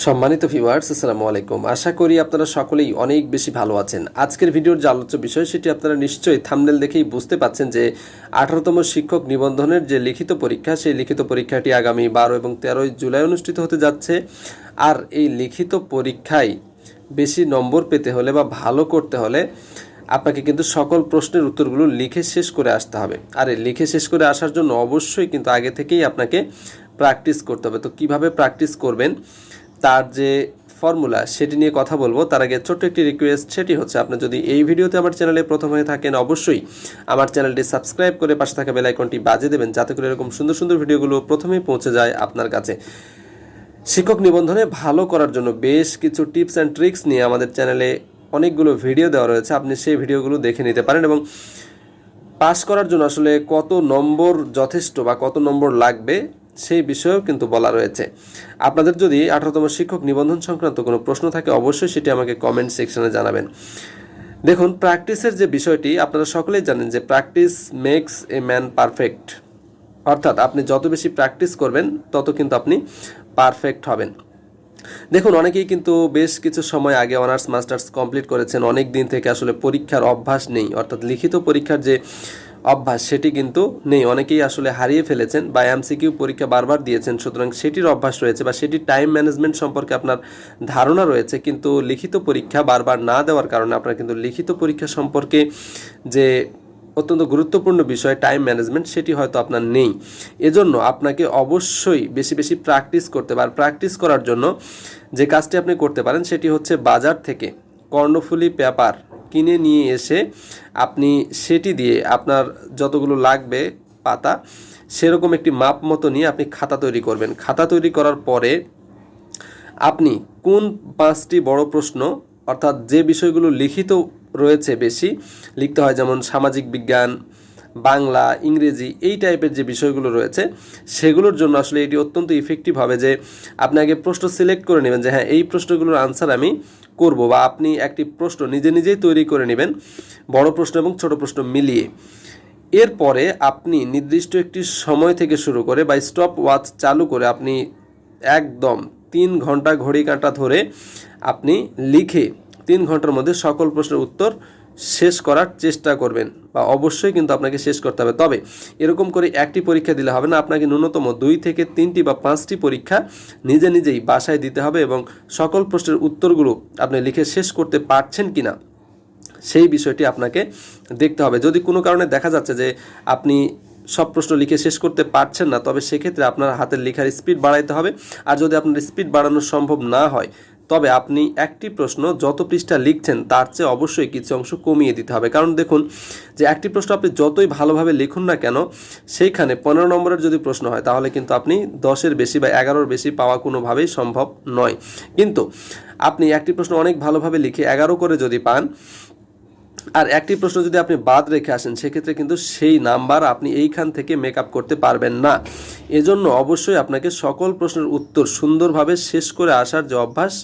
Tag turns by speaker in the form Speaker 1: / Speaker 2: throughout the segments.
Speaker 1: সম্মানিত ভিউয়ার্স আসসালামু আলাইকুম। আশা করি আপনারা সকলেই অনেক বেশি ভালো আছেন। আজকের ভিডিওর যে আলোচ্য বিষয়, সেটি আপনারা নিশ্চয়ই থামনেল দেখেই বুঝতে পাচ্ছেন যে আঠারোতম শিক্ষক নিবন্ধনের যে লিখিত পরীক্ষা, সেই লিখিত পরীক্ষাটি আগামী বারো এবং তেরোই জুলাই অনুষ্ঠিত হতে যাচ্ছে। আর এই লিখিত পরীক্ষায় বেশি নম্বর পেতে হলে বা ভালো করতে হলে আপনাকে কিন্তু সকল প্রশ্নের উত্তরগুলো লিখে শেষ করে আসতে হবে। আর লিখে শেষ করে আসার জন্য অবশ্যই কিন্তু আগে থেকেই আপনাকে প্র্যাকটিস করতে হবে। তো কীভাবে প্র্যাকটিস করবেন? তার যে ফর্মুলা সেটি নিয়ে কথা বলব। তার আগে ছোট্ট একটি রিকোয়েস্ট সেটি হচ্ছে আপনি যদি এই ভিডিওতে আমার চ্যানেলে প্রথম হয়ে থাকেন, অবশ্যই আমার চ্যানেলটি সাবস্ক্রাইব করে পাশে থাকা বেল আইকনটি বাজিয়ে দেবেন, যাতে করে এরকম সুন্দর সুন্দর ভিডিওগুলো প্রথমেই পৌঁছে যায় আপনার কাছে। শিক্ষক নিবন্ধনে ভালো করার জন্য বেশ কিছু টিপস অ্যান্ড ট্রিক্স নিয়ে আমাদের চ্যানেলে অনেকগুলো ভিডিও দেওয়া রয়েছে। আপনি সেই ভিডিওগুলো দেখে নিতে পারেন এবং পাস করার জন্য আসলে কত নম্বর যথেষ্ট বা কত নম্বর লাগবে সেই বিষয়েও কিন্তু বলা রয়েছে। আপনাদের যদি আঠারোতম শিক্ষক নিবন্ধন সংক্রান্ত কোনো প্রশ্ন থাকে, অবশ্যই সেটি আমাকে কমেন্ট সেকশনে জানাবেন। দেখুন প্র্যাকটিসের যে বিষয়টি, আপনারা সকলেই জানেন যে practice makes a man perfect অর্থাৎ আপনি যত বেশি প্র্যাকটিস করবেন, তত কিন্তু আপনি পারফেক্ট হবেন। দেখুন, অনেকেই কিন্তু বেশ কিছু সময় আগে অনার্স মাস্টার্স কমপ্লিট করেছেন। অনেক দিন থেকে আসলে পরীক্ষার অভ্যাস নেই। অর্থাৎ লিখিত পরীক্ষার যে অভ্যাস সেটি কিন্তু নেই। অনেকেই আসলে হারিয়ে ফেলেছেন বা এমসিকিউ পরীক্ষা বারবার দিয়েছেন, সুতরাং সেটির অভ্যাস রয়েছে বা সেটির টাইম ম্যানেজমেন্ট সম্পর্কে আপনার ধারণা রয়েছে, কিন্তু লিখিত পরীক্ষা বারবার না দেওয়ার কারণে আপনার কিন্তু লিখিত পরীক্ষা সম্পর্কে যে অত্যন্ত গুরুত্বপূর্ণ বিষয় টাইম ম্যানেজমেন্ট সেটি হয়তো আপনার নেই। এজন্য আপনাকে অবশ্যই বেশি বেশি প্র্যাকটিস করতে পারেন প্র্যাকটিস করার জন্য যে কাজটি আপনি করতে পারেন, সেটি হচ্ছে বাজার থেকে কর্ণফুলি পেপার কিনে নিয়ে এসে আপনি সেটি দিয়ে আপনার যতগুলো লাগবে পাতা, সেরকম একটি মাপ মতো নিয়ে আপনি খাতা তৈরি করবেন। খাতা তৈরি করার পরে আপনি কোন পাঁচটি বড় প্রশ্ন, অর্থাৎ যে বিষয়গুলো লিখিত রয়েছে বেশি, লিখতে হয় যেমন সামাজিক বিজ্ঞান বাংলা, ইংরেজি এই টাইপের যে বিষয়গুলো রয়েছে, সেগুলোর জন্য আসলে এটি অত্যন্ত ইফেক্টিভ হবে যে আপনি আগে প্রশ্ন সিলেক্ট করে নেবেন যে হ্যাঁ এই প্রশ্নগুলোর আনসার আমি করব বা আপনি একটি প্রশ্ন নিজে নিজেই তৈরি করে নেবেন, বড় প্রশ্ন এবং ছোট প্রশ্ন মিলিয়ে। এরপরে আপনি নির্দিষ্ট একটি সময় থেকে শুরু করে বা স্টপ ওয়াচ চালু করে আপনি একদম তিন ঘণ্টা ঘড়ি কাঁটা ধরে আপনি লিখে তিন ঘণ্টার মধ্যে সকল প্রশ্নের উত্তর শেষ করার চেষ্টা করবেন বা অবশ্যই কিন্তু আপনাকে শেষ করতে হবে। তবে এরকম করে একটি পরীক্ষা দিলে হবে না, আপনাকে ন্যূনতম দুই থেকে তিনটি বা পাঁচটি পরীক্ষা নিজে নিজেই বাসায় দিতে হবে এবং সকল প্রশ্নের উত্তরগুলো আপনি লিখে শেষ করতে পারছেন কি না সেই বিষয়টি আপনাকে দেখতে হবে। যদি কোনো কারণে দেখা যাচ্ছে যে আপনি সব প্রশ্ন লিখে শেষ করতে পারছেন না, তবে সেক্ষেত্রে আপনার হাতের লেখার স্পিড বাড়াইতে হবে। আর যদি আপনার স্পিড বাড়ানো সম্ভব না হয় তবে আপনি একটি প্রশ্ন যত পৃষ্ঠা লিখছেন, তার চেয়ে অবশ্যই কিছু অংশ কমিয়ে দিতে হবে। কারণ দেখুন, যে একটি প্রশ্ন আপনি যতই ভালোভাবে লিখুন না কেন, সেইখানে পনেরো নম্বরের যদি প্রশ্ন হয়, তাহলে কিন্তু আপনি দশের বেশি বা এগারোর বেশি পাওয়া কোনোভাবেই সম্ভব নয়। কিন্তু আপনি একটি প্রশ্ন অনেক ভালোভাবে লিখে এগারো করে যদি পান আর একটি প্রশ্ন যদি আপনি বাদ রেখে আসেন, সেক্ষেত্রে কিন্তু সেই নাম্বার আপনি এইখান থেকে মেক করতে পারবেন না। এজন্য অবশ্যই আপনাকে সকল প্রশ্নের উত্তর সুন্দরভাবে শেষ করে আসার যে অভ্যাস,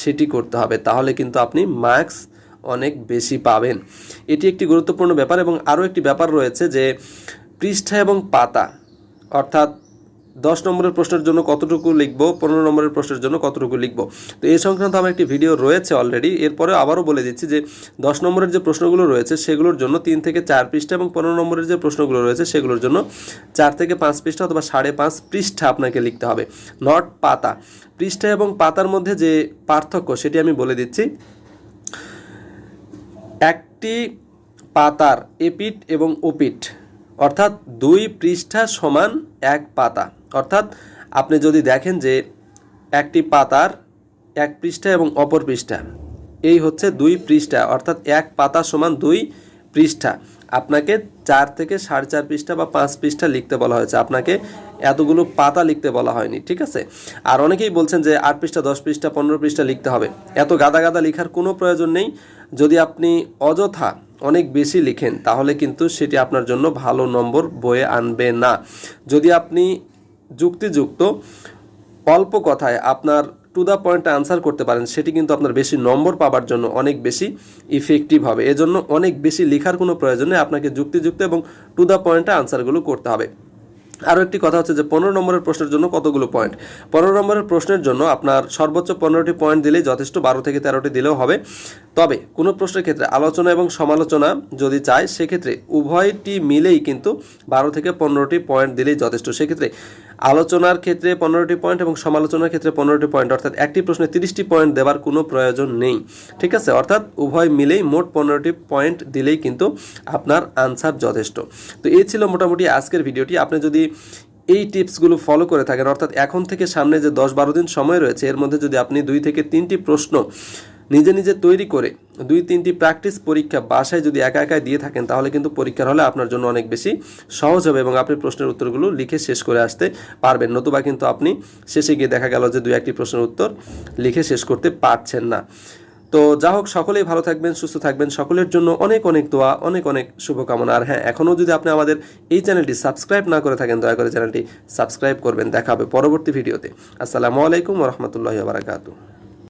Speaker 1: সেটি করতে হবে। তাহলে কিন্তু আপনি মার্কস অনেক বেশি পাবেন। এটি একটি গুরুত্বপূর্ণ ব্যাপার এবং আরও একটি ব্যাপার রয়েছে যে পৃষ্ঠা এবং পাতা, অর্থাৎ দশ নম্বরের প্রশ্নের জন্য কতটুকু লিখব, পনেরো নম্বরের প্রশ্নের জন্য কতটুকু লিখব। তো এই সংক্রান্ত আমার একটি ভিডিও রয়েছে অলরেডি এরপরে আবারও বলে দিচ্ছি যে, দশ নম্বরের যে প্রশ্নগুলো রয়েছে, সেগুলোর জন্য তিন থেকে চার পৃষ্ঠা এবং পনেরো নম্বরের যে প্রশ্নগুলো রয়েছে, সেগুলোর জন্য চার থেকে পাঁচ পৃষ্ঠা অথবা সাড়ে পাঁচ পৃষ্ঠা আপনাকে লিখতে হবে। নট পাতা। পৃষ্ঠা এবং পাতার মধ্যে যে পার্থক্য, সেটি আমি বলে দিচ্ছি। একটি পাতার এপিট এবং ওপিট অর্থাৎ দুই পৃষ্ঠা সমান এক পাতা। অর্থাৎ আপনি যদি দেখেন যে একটি পাতার এক পৃষ্ঠা এবং অপর পৃষ্ঠা, এই হচ্ছে দুই পৃষ্ঠা, অর্থাৎ এক পাতা সমান দুই পৃষ্ঠা। আপনাকে চার থেকে সাড়ে চার পৃষ্ঠা বা পাঁচ পৃষ্ঠা লিখতে বলা হয়েছে। আপনাকে এতগুলো পাতা লিখতে বলা হয়নি, ঠিক আছে? আর অনেকেই বলছেন যে আট পৃষ্ঠা, দশ পৃষ্ঠা, পনেরো পৃষ্ঠা লিখতে হবে। এত গাদা গাদা লেখার কোনো প্রয়োজন নেই। যদি আপনি অযথা অনেক বেশি লিখেন, তাহলে কিন্তু সেটি আপনার জন্য ভালো নম্বর বয়ে আনবে না। যদি আপনি যুক্তিযুক্ত, অল্প কথায় আপনার টু দ্য পয়েন্টে আনসার করতে পারেন, সেটি কিন্তু আপনার বেশি নম্বর পাবার জন্য অনেক বেশি ইফেক্টিভ হবে। এজন্য অনেক বেশি লেখার কোনো প্রয়োজন আপনাকে যুক্তিযুক্ত এবং টু দ্য পয়েন্টে আনসারগুলো করতে হবে। আরও একটি কথা হচ্ছে যে, পনেরো নম্বরের প্রশ্নের জন্য কতগুলো পয়েন্ট পনেরো নম্বরের প্রশ্নের জন্য আপনার সর্বোচ্চ পনেরোটি পয়েন্ট দিলেই যথেষ্ট, বারো থেকে তেরোটি দিলেও হবে। তবে কোনো প্রশ্নের ক্ষেত্রে আলোচনা এবং সমালোচনা যদি চায়, সেক্ষেত্রে উভয়টি মিলেই কিন্তু বারো থেকে পনেরোটি পয়েন্ট দিলেই যথেষ্ট। সেক্ষেত্রে আলোচনার ক্ষেত্রে পনেরোটি পয়েন্ট এবং সমালোচনার ক্ষেত্রে পনেরোটি পয়েন্ট অর্থাৎ একটি প্রশ্নে তিরিশটি পয়েন্ট দেওয়ার কোনো প্রয়োজন নেই। ঠিক আছে? অর্থাৎ উভয় মিলেই মোট পনেরোটি পয়েন্ট দিলেই কিন্তু আপনার আনসার যথেষ্ট। তো এই ছিল মোটামুটি আজকের ভিডিওটি আপনি যদি এই টিপসগুলো ফলো করে থাকেন, অর্থাৎ এখন থেকে সামনে যে দশ বারো দিন সময় রয়েছে, এর মধ্যে যদি আপনি দুই থেকে তিনটি প্রশ্ন নিজে নিজে তৈরি করে দুই তিনটি প্র্যাকটিস পরীক্ষা বাসায় যদি একা একা দিয়ে থাকেন, তাহলে কিন্তু পরীক্ষার হলে আপনার জন্য অনেক বেশি সহজ হবে এবং আপনি প্রশ্নের উত্তরগুলো লিখে শেষ করে আসতে পারবেন। নতুবা কিন্তু আপনি শেষে গিয়ে দেখা গেল যে দুই একটি প্রশ্নের উত্তর লিখে শেষ করতে পারছেন না। তো যা হোক, সকলেই ভালো থাকবেন, সুস্থ থাকবেন। সকলের জন্য অনেক অনেক দোয়া, অনেক অনেক শুভকামনা। আর হ্যাঁ এখনও যদি আপনি আমাদের এই চ্যানেলটি সাবস্ক্রাইব না করে থাকেন, দয়া করে চ্যানেলটি সাবস্ক্রাইব করবেন। দেখা হবে পরবর্তী ভিডিওতে। আসসালামু আলাইকুম রহমতুল্লাহ বারাকাতু